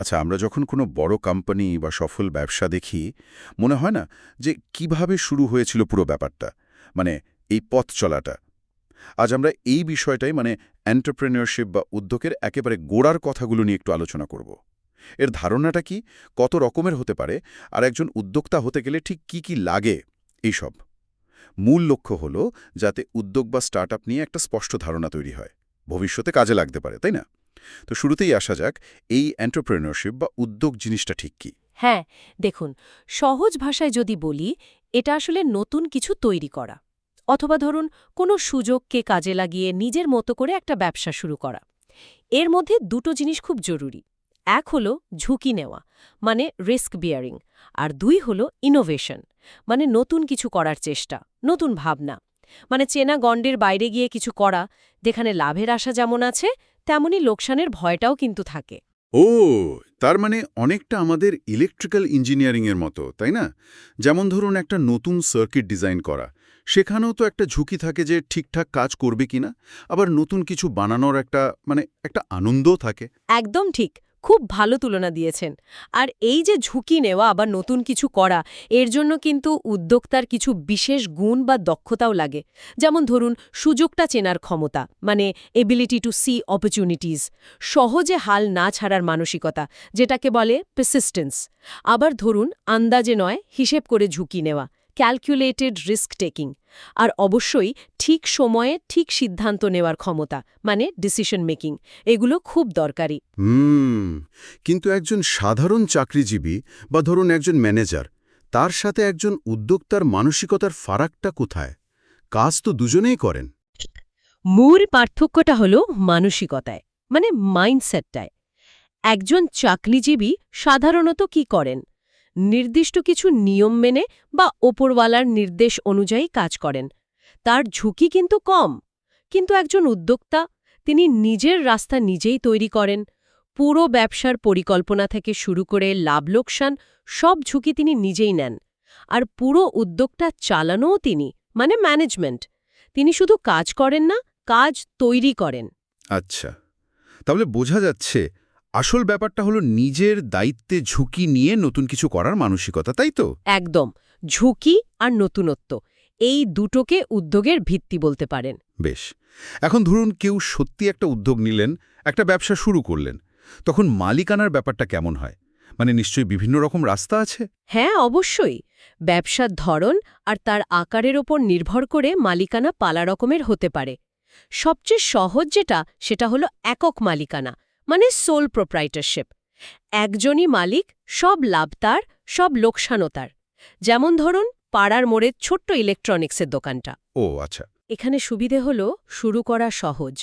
আচ্ছা আমরা যখন কোনো বড় কোম্পানি বা সফল ব্যবসা দেখি, মনে হয় না যে কীভাবে শুরু হয়েছিল পুরো ব্যাপারটা? মানে এই পথ চলাটা। আজ আমরা এই বিষয়টাই মানে এন্টারপ্রেনিয়রশিপ বা উদ্যোগের একেবারে গোড়ার কথাগুলো নিয়ে একটু আলোচনা করব। এর ধারণাটা কি? কত রকমের হতে পারে? আর একজন উদ্যোক্তা হতে গেলে ঠিক কি কি লাগে? এইসব। মূল লক্ষ্য হল যাতে উদ্যোগ বা স্টার্ট নিয়ে একটা স্পষ্ট ধারণা তৈরি হয়। ভবিষ্যতে কাজে লাগতে পারে, তাই না? তো শুরুতেই আসা যাক, এই এন্টারপ্রেনিয়রশিপ বা উদ্যোগ জিনিসটা ঠিক কি? হ্যাঁ দেখুন, সহজ ভাষায় যদি বলি, এটা আসলে নতুন কিছু তৈরি করা। অথবা ধরুন, কোনো সুযোগকে কাজে লাগিয়ে নিজের মতো করে একটা ব্যবসা শুরু করা। এর মধ্যে দুটো জিনিস খুব জরুরি। এক হলো ঝুঁকি নেওয়া মানে রিস্ক বিয়ারিং আর দুই হলো ইনোভেশন মানে নতুন কিছু করার চেষ্টা, নতুন ভাবনা। মানে চেনা গণ্ডের বাইরে গিয়ে কিছু করা, যেখানে লাভের আশা যেমন আছে তেমনি লোকসানের ভয়টাও কিন্তু থাকে। ও তার মানে অনেকটা আমাদের ইলেকট্রিক্যাল ইঞ্জিনিয়ারিংয়ের মতো তাই না? যেমন ধরুন একটা নতুন সার্কিট ডিজাইন করা। সেখানেও তো একটা ঝুঁকি থাকে যে ঠিকঠাক কাজ করবে কিনা আবার নতুন কিছু বানানোর একটা মানে একটা আনন্দও থাকে। একদম ঠিক। খুব ভালো তুলনা দিয়েছেন। আর এই যে ঝুঁকি নেওয়া আবার নতুন কিছু করা, এর জন্য কিন্তু উদ্যোক্তার কিছু বিশেষ গুণ বা দক্ষতাও লাগে। যেমন ধরুন, সুযোগটা চেনার ক্ষমতা মানে এবিলিটি টু সি অপরচুনিটিস সহজে হাল না ছাড়ার মানসিকতা, যেটাকে বলে পেসিস্টেন্স আবার ধরুন, আন্দাজে নয়, হিসেব করে ঝুঁকি নেওয়া। ক্যালকুলেটেড রিস্ক টেকিং আর অবশ্যই ঠিক সময়ে ঠিক সিদ্ধান্ত নেওয়ার ক্ষমতা মানে ডিসিশন মেকিং এগুলো খুব দরকারি। হুম কিন্তু একজন সাধারণ চাকরিজীবী বা ধরুন একজন ম্যানেজার তার সাথে একজন উদ্যোক্তার মানসিকতার ফারাকটা কোথায়? কাজ তো দুজনেই করেন। মূল পার্থক্যটা হল মানসিকতায় মানে মাইন্ডসেটটায় একজন চাকরিজীবী সাধারণত কি করেন? নির্দিষ্ট কিছু নিয়ম মেনে বা ওপরওয়ালার নির্দেশ অনুযায়ী কাজ করেন। তার ঝুঁকি কিন্তু কম। কিন্তু একজন উদ্যোক্তা, তিনি নিজের রাস্তা নিজেই তৈরি করেন। পুরো ব্যবসার পরিকল্পনা থেকে শুরু করে লাভ লোকসান, সব ঝুঁকি তিনি নিজেই নেন। আর পুরো উদ্যোগটা চালানোও তিনি মানে ম্যানেজমেন্ট। তিনি শুধু কাজ করেন না, কাজ তৈরি করেন। আচ্ছা। তাহলে বোঝা যাচ্ছে আসল ব্যাপারটা হলো নিজের দায়িত্বে ঝুঁকি নিয়ে নতুন কিছু করার মানসিকতা তাই তো? একদম। ঝুঁকি আর নতুনত্ব এই দুটোকে উদ্যোগের ভিত্তি বলতে পারেন। বেশ। এখন ধরুন কেউ সত্যি একটা উদ্যোগ নিলেন একটা ব্যবসা শুরু করলেন তখন মালিকানার ব্যাপারটা কেমন হয়? মানে নিশ্চয়ই বিভিন্ন রকম রাস্তা আছে? হ্যাঁ অবশ্যই। ব্যবসার ধরন আর তার আকারের ওপর নির্ভর করে মালিকানা পালা রকমের হতে পারে। সবচেয়ে সহজ যেটা সেটা হলো একক মালিকানা মানে সোল প্রোপ্রাইটারশিপ একজনই মালিক সব লাভ তার সব লোকসানও তার। যেমন ধরুন পাড়ার মোড়ের ছোট্ট ইলেকট্রনিক্সের দোকানটা। ও আচ্ছা। এখানে সুবিধে হল শুরু করা সহজ।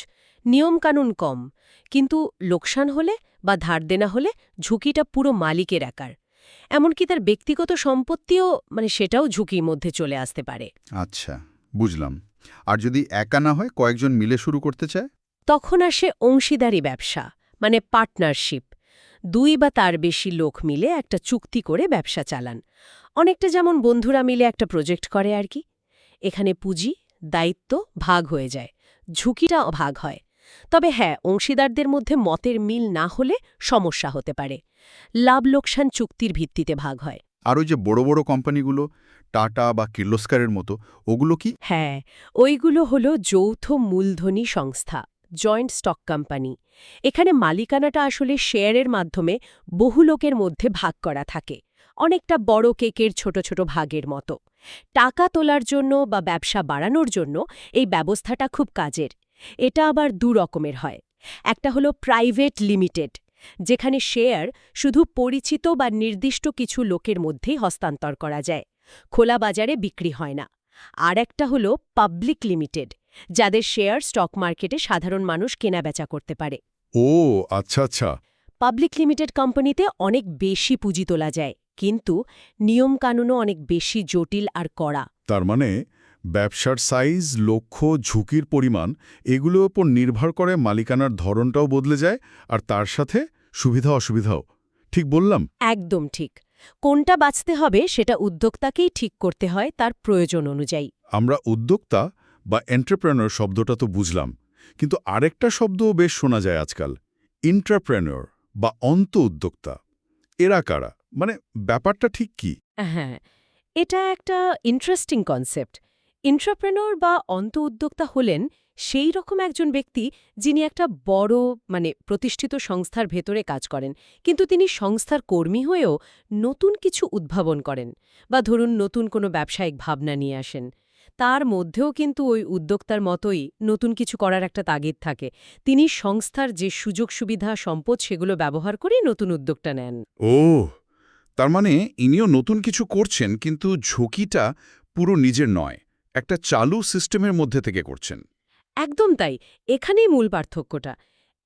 নিয়মকানুন কম। কিন্তু লোকসান হলে বা ধার দেনা হলে ঝুঁকিটা পুরো মালিকের একার। এমনকি তার ব্যক্তিগত সম্পত্তিও মানে সেটাও ঝুঁকির মধ্যে চলে আসতে পারে। আচ্ছা বুঝলাম। আর যদি একা না হয় কয়েকজন মিলে শুরু করতে চায়? তখন আসে অংশীদারি ব্যবসা। মানে পার্টনারশিপ। দুই বা তার বেশি লোক মিলে একটা চুক্তি করে ব্যবসা চালান। অনেকটা যেমন বন্ধুরা মিলে একটা প্রজেক্ট করে আর কি। এখানে পুঁজি দায়িত্ব ভাগ হয়ে যায় ঝুঁকিটা ভাগ হয়। তবে হ্যাঁ অংশীদারদের মধ্যে মতের মিল না হলে সমস্যা হতে পারে। লাভ লোকসান চুক্তির ভিত্তিতে ভাগ হয়। আর ওই যে বড় বড় কোম্পানিগুলো টাটা বা কির্লোস্কারের মতো ওগুলো কি? হ্যাঁ ওইগুলো হলো যৌথ মূলধনী সংস্থা। Joint stock company. এখানে মালিকানাটা আসলে শেয়ারের মাধ্যমে বহু লোকের মধ্যে ভাগ করা থাকে। অনেকটা বড় কেকের ছোট ছোট ভাগের মতো। টাকা তোলার জন্য বা ব্যবসা বাড়ানোর জন্য এই ব্যবস্থাটা খুব কাজের। এটা আবার দু রকমের হয়। একটা হলো প্রাইভেট লিমিটেড, যেখানে শেয়ার শুধু পরিচিত বা নির্দিষ্ট কিছু লোকের মধ্যেই হস্তান্তর করা যায়। খোলা বাজারে বিক্রি হয় না। আর একটা হলো পাবলিক লিমিটেড যাদের শেয়ার স্টক মার্কেটে সাধারণ মানুষ কেনাবেচা করতে পারে। ও আচ্ছা আচ্ছা। পাবলিক লিমিটেড কোম্পানিতে অনেক বেশি পুঁজি তোলা যায় কিন্তু নিয়মকানুনও অনেক বেশি জটিল আর কড়া। তার মানে ব্যবসার সাইজ লক্ষ্য ঝুঁকির পরিমাণ এগুলোর ওপর নির্ভর করে মালিকানার ধরনটাও বদলে যায় আর তার সাথে সুবিধা অসুবিধাও। ঠিক বললাম? একদম ঠিক। কোনটা বাঁচতে হবে সেটা উদ্যোক্তাকেই ঠিক করতে হয় তার প্রয়োজন অনুযায়ী। আমরা উদ্যোক্তা বা এন্টারপ্রেনর শব্দটা তো বুঝলাম, কিন্তু আরেকটা শব্দও বেশ শোনা যায় আজকাল ইন্টারপ্রেনর বা অন্ত উদ্যোক্তা। এরা কারা? মানে ব্যাপারটা ঠিক কি? হ্যাঁ এটা একটা ইন্টারেস্টিং কনসেপ্ট ইন্টারপ্রেনর বা অন্ত উদ্যোক্তা হলেন সেই রকম একজন ব্যক্তি যিনি একটা বড় মানে প্রতিষ্ঠিত সংস্থার ভেতরে কাজ করেন। কিন্তু তিনি সংস্থার কর্মী হয়েও নতুন কিছু উদ্ভাবন করেন বা ধরুন নতুন কোনো ব্যবসায়িক ভাবনা নিয়ে আসেন। তার মধ্যেও কিন্তু ওই উদ্যোক্তার মতোই নতুন কিছু করার একটা তাগিদ থাকে। তিনি সংস্থার যে সুযোগ সুবিধা সম্পদ সেগুলো ব্যবহার করেই নতুন উদ্যোগটা নেন। ও তার মানে ইনিও নতুন কিছু করছেন কিন্তু ঝুঁকিটা পুরো নিজের নয় একটা চালু সিস্টেমের মধ্যে থেকে করছেন। একদম তাই এখানেই মূল পার্থক্যটা।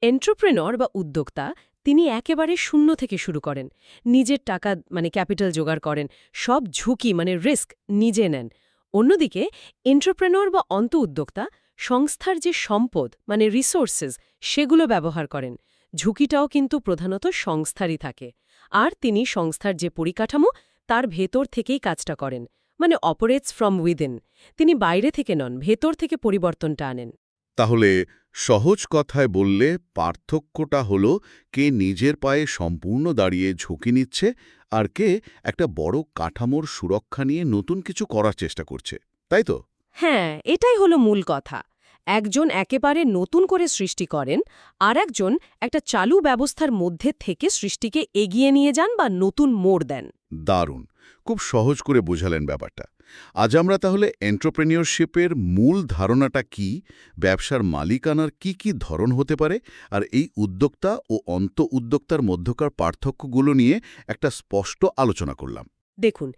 এন্টারপ্রেনর বা উদ্যোক্তা তিনি একেবারে শূন্য থেকে শুরু করেন। নিজের টাকা মানে ক্যাপিটাল জোগাড় করেন সব ঝুঁকি মানে রিস্ক নিজে নেন। অন্যদিকে এন্টারপ্রেনর বা অন্ত উদ্যোক্তা সংস্থার যে সম্পদ মানে রিসোর্সেস সেগুলো ব্যবহার করেন। ঝুঁকিটাও কিন্তু প্রধানত সংস্থারই থাকে। আর তিনি সংস্থার যে পরিকাঠামো, তার ভেতর থেকেই কাজটা করেন। মানে অপারেটস ফ্রম উইদিন তিনি বাইরে থেকে নন, ভেতর থেকে পরিবর্তনটা আনেন। তাহলে সহজ কথায় বললে পার্থক্যটা হলো কে নিজের পায়ে সম্পূর্ণ দাঁড়িয়ে ঝুঁকি নিচ্ছে আর কে একটা বড় কাঠামোর সুরক্ষা নিয়ে নতুন কিছু করার চেষ্টা করছে তাই তো? হ্যাঁ এটাই হলো মূল কথা। একজন একেবারে নতুন করে সৃষ্টি করেন আর একজন একটা চালু ব্যবস্থার মধ্যে থেকে সৃষ্টিকে এগিয়ে নিয়ে যান বা নতুন মোড় দেন। দারুণ। খুব সহজ করে বোঝালেন ব্যাপারটা। আজ আমরা তাহলে এন্টারপ্রেনিয়রশিপের মূল ধারণাটা কি, ব্যবসার মালিকানার কি কি ধরন হতে পারে, আর এই উদ্যোক্তা ও অন্ত উদ্যোক্তার মধ্যকার পার্থক্যগুলো নিয়ে একটা স্পষ্ট আলোচনা করলাম। দেখুন,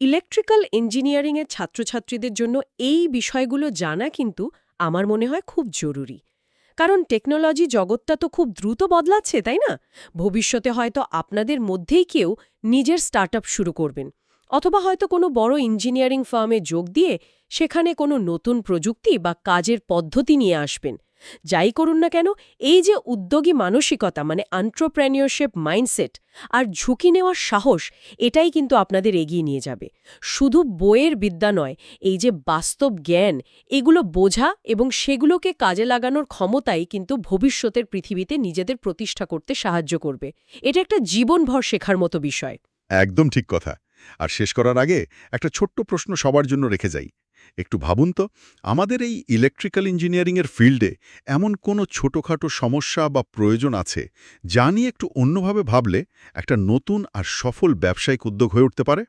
ইলেকট্রিক্যাল ইঞ্জিনিয়ারিংয়ের ছাত্রছাত্রীদের জন্য এই বিষয়গুলো জানা কিন্তু আমার মনে হয় খুব জরুরি। কারণ টেকনোলজি জগৎটা তো খুব দ্রুত বদলাচ্ছে, তাই না? ভবিষ্যতে হয়তো আপনাদের মধ্যেই কেউ নিজের স্টার্টআপ শুরু করবেন। অথবা হয়তো কোনো বড় ইঞ্জিনিয়ারিং ফার্মে যোগ দিয়ে সেখানে কোনো নতুন প্রযুক্তি বা কাজের পদ্ধতি নিয়ে আসবেন। যাই করুন না কেন, এই যে উদ্যোগী মানসিকতা মানে আন্ট্রোপ্রেনিয়রশিপ মাইন্ডসেট আর ঝুঁকি নেওয়ার সাহস, এটাই কিন্তু আপনাদের এগিয়ে নিয়ে যাবে। শুধু বইয়ের বিদ্যা নয়, এই যে বাস্তব জ্ঞান, এগুলো বোঝা এবং সেগুলোকে কাজে লাগানোর ক্ষমতাই কিন্তু ভবিষ্যতের পৃথিবীতে নিজেদের প্রতিষ্ঠা করতে সাহায্য করবে। এটা একটা জীবনভর শেখার মতো বিষয়। একদম ঠিক কথা। আর শেষ করার আগে একটা ছোট্ট প্রশ্ন সবার জন্য রেখে যাই। একটু ভাবুন তো, আমাদের এই ইলেকট্রিক্যাল ইঞ্জিনিয়ারিংয়ের ফিল্ডে এমন কোনো ছোটোখাটো সমস্যা বা প্রয়োজন আছে যা নিয়ে একটু অন্যভাবে ভাবলে একটা নতুন আর সফল ব্যবসায়িক উদ্যোগ হয়ে উঠতে পারে?